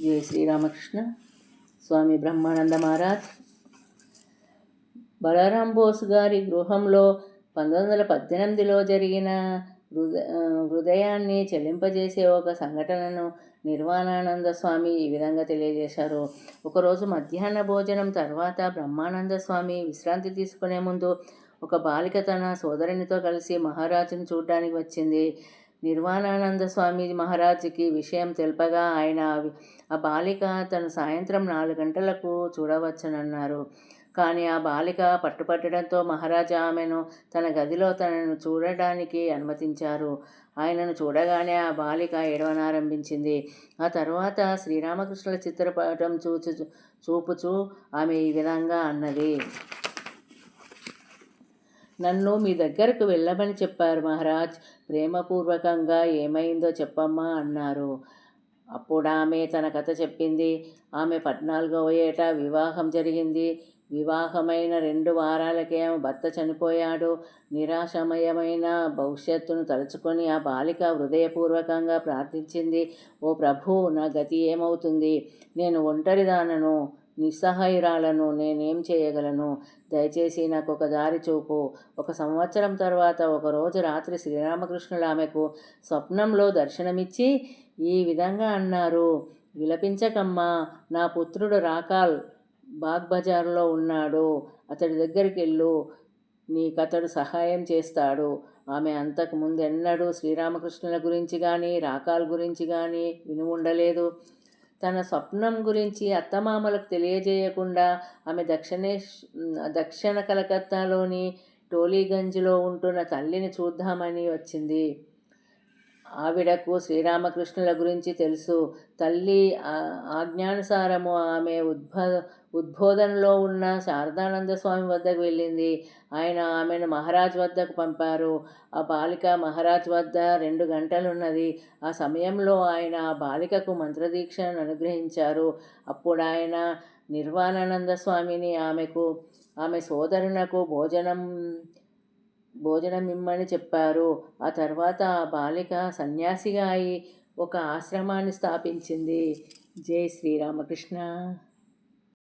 జై శ్రీరామకృష్ణ. స్వామి బ్రహ్మానంద మహారాజ్. బలరాం బోస్ గారి గృహంలో పంతొమ్మిది వందల పద్దెనిమిదిలో జరిగిన హృద హృదయాన్ని చెల్లింపజేసే ఒక సంఘటనను నిర్వాణానంద స్వామి ఈ విధంగా తెలియజేశారు. ఒకరోజు మధ్యాహ్న భోజనం తర్వాత బ్రహ్మానంద స్వామి విశ్రాంతి తీసుకునే ముందు ఒక బాలిక తన సోదరునితో కలిసి మహారాజును చూడడానికి వచ్చింది. నిర్వాణానంద స్వామి మహారాజుకి విషయం తెలుపగా ఆయన ఆ బాలిక తను సాయంత్రం నాలుగు గంటలకు చూడవచ్చనన్నారు. కానీ ఆ బాలిక పట్టుపట్టడంతో మహారాజా ఆమెను తన గదిలో తనను చూడడానికి అనుమతించారు. ఆయనను చూడగానే ఆ బాలిక ఏడవనారంభించింది. ఆ తర్వాత శ్రీరామకృష్ణుల చిత్రపటం చూచు చూపుచూ ఆమె ఈ విధంగా అన్నది. నన్ను మీ దగ్గరకు వెళ్ళమని చెప్పారు మహారాజ్. ప్రేమపూర్వకంగా ఏమైందో చెప్పమ్మా అన్నారు. అప్పుడు ఆమె తన కథ చెప్పింది. ఆమె పద్నాలుగవ ఏట వివాహం జరిగింది. వివాహమైన రెండు వారాలకే ఆమె భర్త చనిపోయాడు. నిరాశమయమైన భవిష్యత్తును తలుచుకొని ఆ బాలిక హృదయపూర్వకంగా ప్రార్థించింది. ఓ ప్రభు నా గతి ఏమవుతుంది? నేను ఒంటరిదానను. నిస్సహాయురాలను నేనేం చేయగలను? దయచేసి నాకు ఒక దారి చూపు. ఒక సంవత్సరం తర్వాత ఒకరోజు రాత్రి శ్రీరామకృష్ణుడు ఆమెకు స్వప్నంలో దర్శనమిచ్చి ఈ విధంగా అన్నారు. విలపించకమ్మా. నా పుత్రుడు రాకాల్ బాగ్ బజార్లో ఉన్నాడు. అతడి దగ్గరికి వెళ్ళు. నీకతడు సహాయం చేస్తాడు. ఆమె అంతకు ముందెన్నడూ శ్రీరామకృష్ణుల గురించి కానీ రాకాల్ గురించి కానీ విని ఉండలేదు తన స్వప్నం గురించి అత్తమామలకు తెలియజేయకుండా ఆమె దక్షిణేష్ దక్షిణ కలకత్తాలోని టోలీగంజ్లో ఉంటున్న తల్లిని చూద్దామని వచ్చింది. ఆవిడకు శ్రీరామకృష్ణుల గురించి తెలుసు. తల్లి ఆజ్ఞానుసారము ఆమె ఉద్భ ఉద్బోధనలో ఉన్న శారదానంద స్వామి వద్దకు వెళ్ళింది. ఆయన ఆమెను మహారాజ్ వద్దకు పంపారు. ఆ బాలిక మహారాజ్ వద్ద రెండు గంటలున్నది. ఆ సమయంలో ఆయన ఆ బాలికకు మంత్రదీక్షను అనుగ్రహించారు. అప్పుడు ఆయన నిర్వాణానంద స్వామిని ఆమెకు ఆమె సోదరునకు భోజనం భోజనం ఇమ్మని చెప్పారు. ఆ తర్వాత ఆ బాలిక సన్యాసిగా అయి ఒక ఆశ్రమాన్ని స్థాపించింది. జై శ్రీరామకృష్ణ.